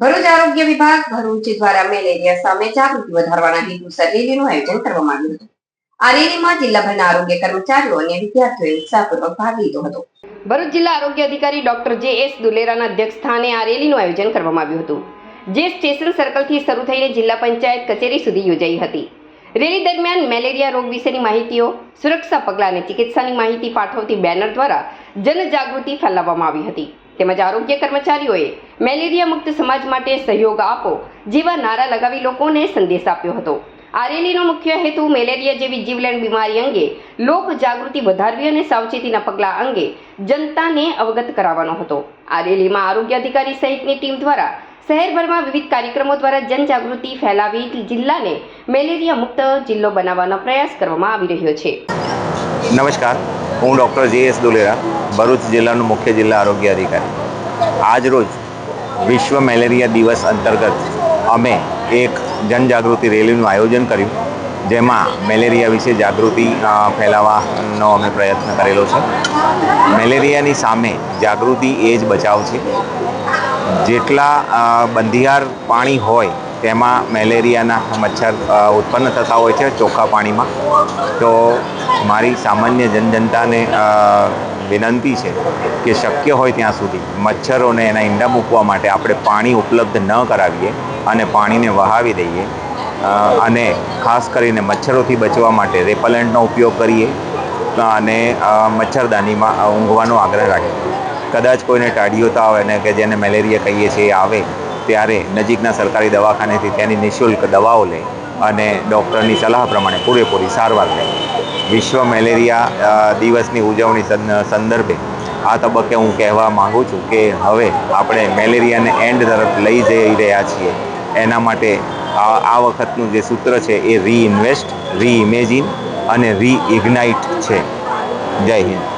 ભરૂચ આરોગ્ય વિભાગ ભરૂચ દ્વારા મેલેરિયા સામે જાગૃતિ વધારવાના હેતુસર રેલીનું આયોજન કરવામાં આવ્યું હતું. આ રેલીમાં જિલ્લાભરના આરોગ્ય કર્મચારીઓ અને વિદ્યાર્થીઓએ ઉત્સાહપૂર્વક ભાગ લીધો હતો. ભરૂચ જિલ્લા આરોગ્ય અધિકારી ડોક્ટર જે એસ દુલેરાના અધ્યક્ષ સ્થાને આ રેલીનું આયોજન કરવામાં આવ્યું હતું. જે સ્ટેશન સર્કલથી શરૂ થઈને જિલ્લા પંચાયત કચેરી સુધી યોજાઈ હતી. રેલી દરમિયાન મેલેરિયા રોગ વિશેની માહિતીઓ, સુરક્ષા પગલાં અને ચિકિત્સાની માહિતી પાઠવતી બેનર દ્વારા જનજાગૃતિ ફેલાવવામાં આવી હતી. તેમજ આરોગ્ય કર્મચારીઓએ મેલેરિયા મુક્ત સમાજ માટે સહયોગ આપો, જેવા નારા લગાવી લોકોને સંદેશ આપ્યો હતો. આ રેલીનો મુખ્ય હેતુ મેલેરિયા જેવી જીવલેણ બીમારી અંગે લોક જાગૃતિ વધારવી અને સાવચેતીના પગલાં અંગે જનતાને અવગત કરાવવાનો હતો. આ રેલીમાં આરોગ્ય અધિકારી સહિતની ટીમ દ્વારા શહેરભરમાં વિવિધ કાર્યક્રમો દ્વારા જનજાગૃતિ ફેલાવી જિલ્લાને મેલેરિયા મુક્ત જિલ્લો બનાવવાનો પ્રયાસ કરવામાં આવી રહ્યો છે. નમસ્કાર, હું ડૉક્ટર જે એસ દુલેરા, ભરૂચ જિલ્લાનો મુખ્ય જિલ્લા આરોગ્ય અધિકારી. આજ રોજ વિશ્વ મેલેરિયા દિવસ અંતર્ગત અમે એક જનજાગૃતિ રેલીનું આયોજન કર્યું, જેમાં મેલેરિયા વિશે જાગૃતિ ફેલાવવાનો અમે પ્રયત્ન કરેલો છે. મેલેરિયાની સામે જાગૃતિ એ જ બચાવ છે. જેટલા બંધિયાર પાણી હોય તેમાં મેલેરિયાના મચ્છર ઉત્પન્ન થતા હોય છે ચોખ્ખા પાણીમાં. તો મારી સામાન્ય જનજનતાને વિનંતી છે કે શક્ય હોય ત્યાં સુધી મચ્છરોને એના ઈંડા મૂકવા માટે આપણે પાણી ઉપલબ્ધ ન કરાવીએ અને પાણીને વહાવી દઈએ. અને ખાસ કરીને મચ્છરોથી બચવા માટે રેપલન્ટનો ઉપયોગ કરીએ અને મચ્છરદાનીમાં ઊંઘવાનો આગ્રહ રાખીએ. કદાચ કોઈને ટાળીઓ તાવ અને કે જેને મેલેરિયા કહીએ છીએ એ આવે. ત્યારે નજીકના સરકારી દવાખાનેથી તેની નિઃશુલ્ક દવાઓ લે અને ડૉક્ટરની સલાહ પ્રમાણે પૂરેપૂરી સારવાર લે. વિશ્વ મેલેરિયા દિવસની ઉજવણી સંદર્ભે આ તબક્કે હું કહેવા માગું છું કે હવે આપણે મેલેરિયાને એન્ડ તરફ લઈ જઈ રહ્યા છીએ. એના માટે આ વખતનું જે સૂત્ર છે એ રીઇન્વેસ્ટ, રીઇમેજિન અને રીઇગ્નાઇટ છે. જય હિન્દ.